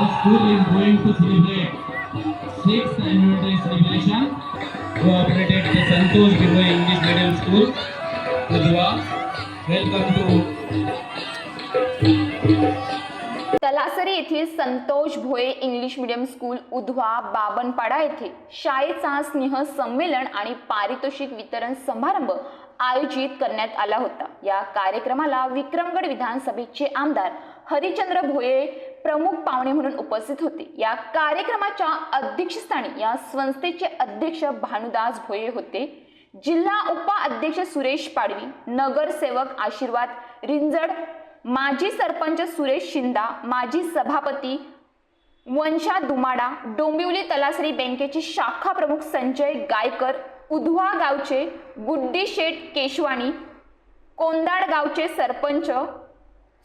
school is going to celebrate sixth annual day celebration cooperated the Santosh Bhimbe English Medium School, Kudwa. Welcome to Talasari येथील Santosh Bhoye English medium school Udhwa Babanpada येथे शाळेचा स्नेह संमेलन आणि पारितोषिक वितरण समारंभ आयोजित करण्यात आला होता या कार्यक्रमाला विक्रमगड विधानसभेचे आमदार हरिचंद्र भोये प्रमुख पाहुणे म्हणून उपस्थित होते. या कार्यक्रमाच्या अध्यक्षस्थानी या संस्थेचे अध्यक्ष भानुदास भोये होते. जिल्हा उपाध्यक्ष सुरेश पाडवी नगरसेवक आशीर्वाद रिंजड माजी सरपंच सुरेश शिंदा माजी सभापती वंशा दुमाडा डोंबिवली तलासरी बँकेचे शाखा प्रमुख संजय गायकर उधवा गावचे गुड्डी शेठ केशवाणी कोंदाड गावचे सरपंच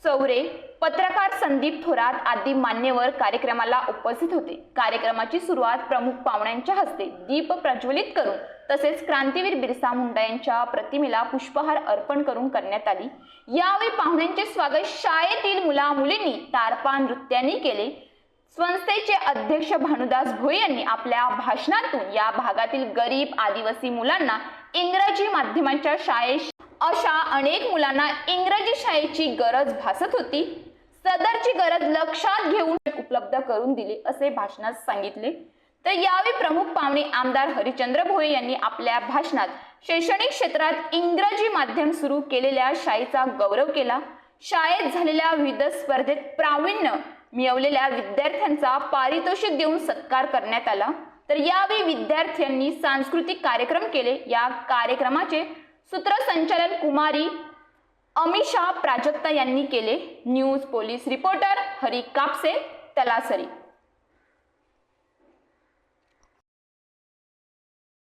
चौरे पत्रकार संदीप थोरात आदी मान्यवर कार्यक्रमाला उपस्थित होते. कार्यक्रमाची सुरुवात प्रमुख पाहुण्यांच्या हस्ते दीप प्रज्वलित करून तसेच क्रांतीवीर बिरसा मुंडा यांच्या प्रतिमेला पुष्पहार अर्पण करून करण्यात आली. यावेळी पाहुण्यांचे स्वागत शाळेतील मुला मुलींनी तारपा नृत्यांनी केले. संस्थेचे अध्यक्ष भानुदास भोई यांनी आपल्या भाषणातून या भागातील गरीब आदिवासी मुलांना इंग्रजी माध्यमांच्या शाळेत अशा अनेक मुलांना इंग्रजी शाळेची गरज भासत होती. सदरची गरज लक्षात घेऊन उपलब्ध करून दिली असे भाषणात सांगितले. तर यावेळी प्रमुख पाहुणे आमदार हरिचंद्र भोये यांनी आपल्या भाषणात शैक्षणिक क्षेत्रात इंग्रजी माध्यम सुरू केलेल्या शाळेचा गौरव केला. शाळेत झालेल्या विविध स्पर्धेत प्रावीण्य मिळवलेल्या विद्यार्थ्यांचा पारितोषिक देऊन सत्कार करण्यात आला. तर यावेळी विद्यार्थ्यांनी सांस्कृतिक कार्यक्रम केले. या कार्यक्रमाचे सूत्रसंचालन कुमारी अमिषा प्राजक्ता यांनी केले. News police reporter Hari Kapse Talasari.